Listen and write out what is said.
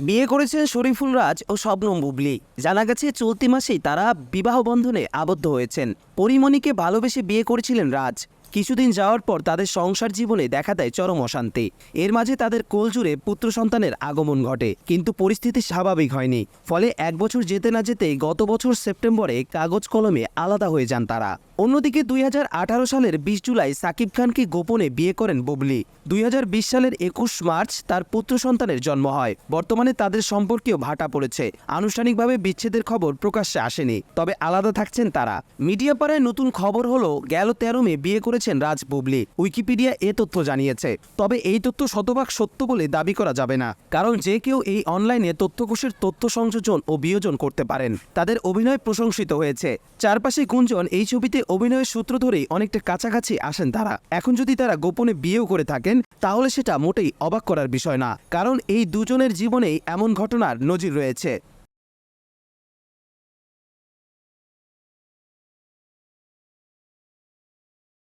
বিয়ে করেছেন শরীফুল রাজ ও শবনম বুবলি। জানা গেছে, চলতি মাসেই তারা বিবাহ বন্ধনে আবদ্ধ হয়েছেন। পরিমণিকে ভালোবেসে বিয়ে করেছিলেন রাজ। কিছুদিন যাওয়ার পর তাদের সংসার জীবনে দেখা দেয় চরম অশান্তি। এর মাঝে তাদের কোলজুড়ে পুত্র সন্তানের আগমন ঘটে, কিন্তু পরিস্থিতি স্বাভাবিক হয়নি। ফলে এক বছর যেতে না যেতেই গত বছর সেপ্টেম্বরে কাগজ কলমে আলাদা হয়ে যান তারা। অন্যদিকে দুই হাজার আঠারো সালের বিশ জুলাই সাকিব খানকে গোপনে বিয়ে করেন বুবলি। দুই হাজার বিশ সালের একুশ মার্চ তার পুত্র সন্তানের জন্ম হয়। বর্তমানে তাদের সম্পর্কেও ভাটা পড়েছে। আনুষ্ঠানিকভাবে বিচ্ছেদের খবর প্রকাশ্যে আসেনি। তবে আলাদা থাকছেন তারা। মিডিয়া পাড়ায় নতুন খবর হলো, গেল তেরো মে বিয়ে করেছেন রাজ বুবলি। উইকিপিডিয়া এ তথ্য জানিয়েছে। তবে এই তথ্য শতভাগ সত্য বলে দাবি করা যাবে না। কারণ যে কেউ এই অনলাইনে তথ্যকোষের তথ্য সংযোজন ও বিয়োজন করতে পারেন। তাদের অভিনয় প্রশংসিত হয়েছে। চারপাশে গুঞ্জন এই ছবিতে অভিনয়ের সূত্র ধরেই অনেকটা কাছাকাছি আসেন তারা। এখন যদি তারা গোপনে বিয়েও করে থাকেন, তাহলে সেটা মোটেই অবাক করার বিষয় না। কারণ এই দুজনের জীবনেই এমন ঘটনার নজির রয়েছে।